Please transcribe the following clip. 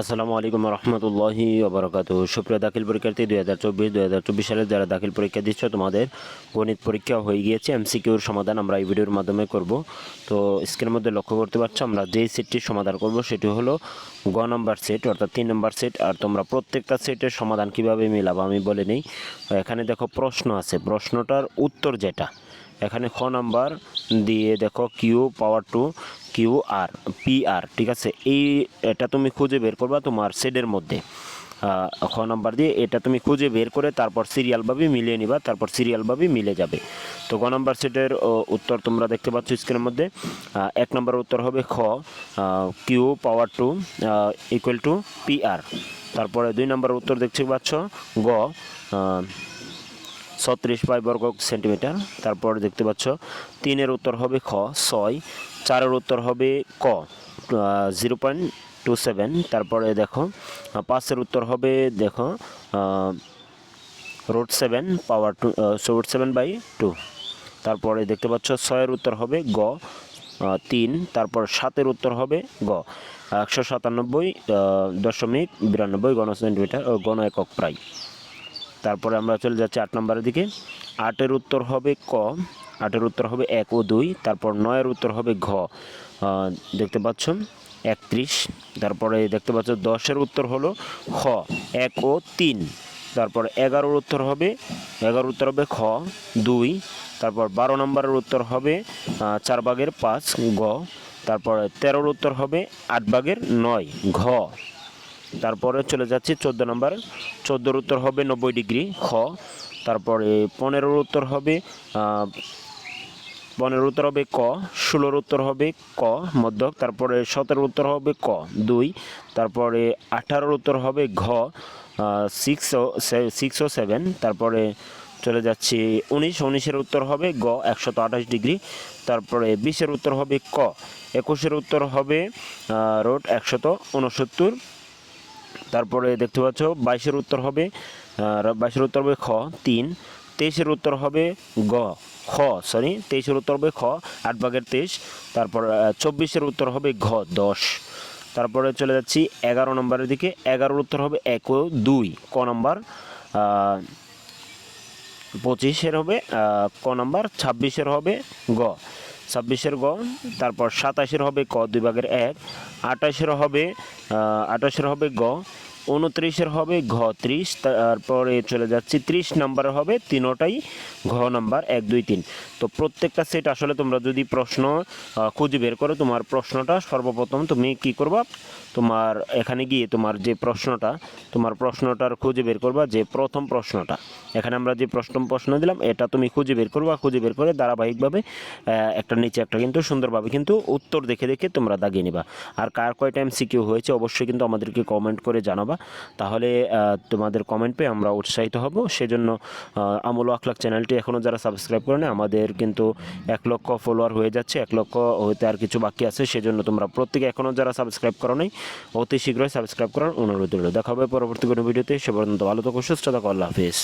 আসসালামু আলাইকুম রহমতুল্লাহি ওবরাকাতু সুপ্রিয় দাখিল পরীক্ষার্থী, দুই হাজার চব্বিশ, দুই হাজার চব্বিশ সালে যারা দাখিল পরীক্ষা দিচ্ছ, তোমাদের গণিত পরীক্ষা হয়ে গিয়েছে, এমসিকিউর সমাধান আমরা এই ভিডিওর মাধ্যমে করব। তো স্ক্রিনের মধ্যে লক্ষ্য করতে পারছ, আমরা যেই সেটটির সমাধান করব, সেটি হলো গ নম্বর সেট, অর্থাৎ তিন নম্বর সেট, আর তোমরা প্রত্যেকটা সেটের সমাধান কীভাবে মিলাবো আমি বলে নেই। এখানে দেখো প্রশ্ন আছে, প্রশ্নটার উত্তর যেটা? এখানে খ নাম্বার দিয়ে দেখো, কিউ, পাওয়ার টু কিউ আর পি আর ঠিক আছে? এই, এটা তুমি খুঁজে বের করবা তোমার সেটের মধ্যে। খ নাম্বার দিয়ে এটা তুমি খুঁজে বের করে তারপর সিরিয়ালভাবে মিলিয়ে নিবা, তারপর সিরিয়ালভাবে মিলে যাবে। তো গ নাম্বার সেটের উত্তর তোমরা দেখতে পাচ্ছ স্ক্রিনের মধ্যে। এক নম্বর উত্তর হবে খ Q power two equal to P R তারপরে দুই নম্বর উত্তর দেখতে পাচ্ছ গ ছত্রিশ বাই বর্গ সেন্টিমিটার। তারপর দেখতে পাচ্ছ, তিনের উত্তর হবে খ, ছয়। চারের উত্তর হবে ক জিরো পয়েন্ট টু সেভেন। তারপরে দেখো পাঁচের উত্তর হবে, দেখো root seven power two root seven by two. তারপরে দেখতে পাচ্ছ, ছয়ের উত্তর হবে গ তিন। তারপর সাতের উত্তর হবে গ, একশো সাতানব্বই দশমিক বিরানব্বই গণ সেন্টিমিটার গণ একক প্রায়। তারপরে আমরা চলে যাচ্ছি আট নম্বরের দিকে। আটের উত্তর হবে ক। আটের উত্তর হবে এক ও দুই। তারপর নয়ের উত্তর হবে ঘ। দেখতে পাচ্ছ? একত্রিশ। তারপরে দেখতে পাচ্ছ দশের উত্তর হলো খ। এক ও তিন। তারপর এগারোর উত্তর হবে, এগারোর উত্তর হবে খ। দুই। তারপর বারো নম্বরের উত্তর হবে চার ভাগের পাঁচ, গ। তারপরে তেরোর উত্তর হবে আট ভাগের নয়, ঘ। তারপরে চলে যাচ্ছি চোদ্দ নম্বর। চোদ্দোর উত্তর হবে নব্বই ডিগ্রি খ। তারপরে পনেরোর উত্তর হবে পনেরোর উত্তর হবে ক, ষোলোর উত্তর হবে ক মধ্যক, তারপরে সতেরোর উত্তর হবে ক দুই, তারপরে আঠারোর উত্তর হবে ঘ six O six O seven তারপরে চলে যাচ্ছি উনিশ, উনিশের উত্তর হবে গ, একশত আঠাশ ডিগ্রি, তারপরে বিশের উত্তর হবে ক, একুশের উত্তর হবে রোড একশত উনসত্তর তারপরে দেখতে পাচ্ছ বাইশের উত্তর হবে বাইশের উত্তর হবে খ, তিন। তেইশের উত্তর হবে গ, খ সরি তেইশের উত্তর হবে খ, আট ভাগের তেইশ। তারপর চব্বিশের উত্তর হবে ঘ, দশ। তারপরে চলে যাচ্ছি এগারো নম্বরের দিকে, এগারোর উত্তর হবে এক দুই, ক নম্বর। পঁচিশের হবে ক নাম্বার, ছাব্বিশের হবে গ। ছাব্বিশের গ তারপর সাতাশের হবে ক দুই ভাগের এক আঠাশের হবে আঠাশের হবে গ উনত্রিশের হবে ঘ ত্রিশ, তারপরে চলে যাচ্ছি ত্রিশ নাম্বারের হবে তিনোটাই ঘ নাম্বার এক, দুই, তিন। তো প্রত্যেকটা সেট আসলে তোমরা যদি প্রশ্ন খুঁজে বের করো, তোমার প্রশ্নটা সর্বপ্রথম তুমি কি করবা? তোমার এখানে গিয়ে তোমার যে প্রশ্নটা, তোমার প্রশ্নটার খুঁজে বের করবা যে প্রথম প্রশ্নটা। এখানে আমরা যে প্রথম প্রশ্ন দিলাম, এটা তুমি খুঁজে বের করবা, খুঁজে বের করে ধারাবাহিকভাবে একটা নিচে একটা কিন্তু সুন্দরভাবে কিন্তু উত্তর দেখে দেখে তোমরা দাগিয়ে নিবা। আর কার কয় টাইম সিকিউ হয়েছে, অবশ্যই কিন্তু আমাদেরকে কমেন্ট করে জানাবা। তাহলে তোমাদের কমেন্ট পেয়ে আমরা উৎসাহিত হব। সেজন্য আমল আখলাক চ্যানেলটি এখনও যারা সাবস্ক্রাইব করে না আমাদের কিন্তু এক লক্ষ ফলোয়ার হয়ে যাচ্ছে, এক লক্ষ হইতে আর কিছু বাকি আছে, সেজন্য তোমরা প্রত্যেকে এখনও যারা সাবস্ক্রাইব করো নাই, অতি শীঘ্রই সাবস্ক্রাইব করার অনুরোধ রইল। দেখা হবে পরবর্তী কোনো ভিডিওতে, সে পর্যন্ত ভালো থাকো, সুস্থ থাকো, আল্লাহ হাফিজ।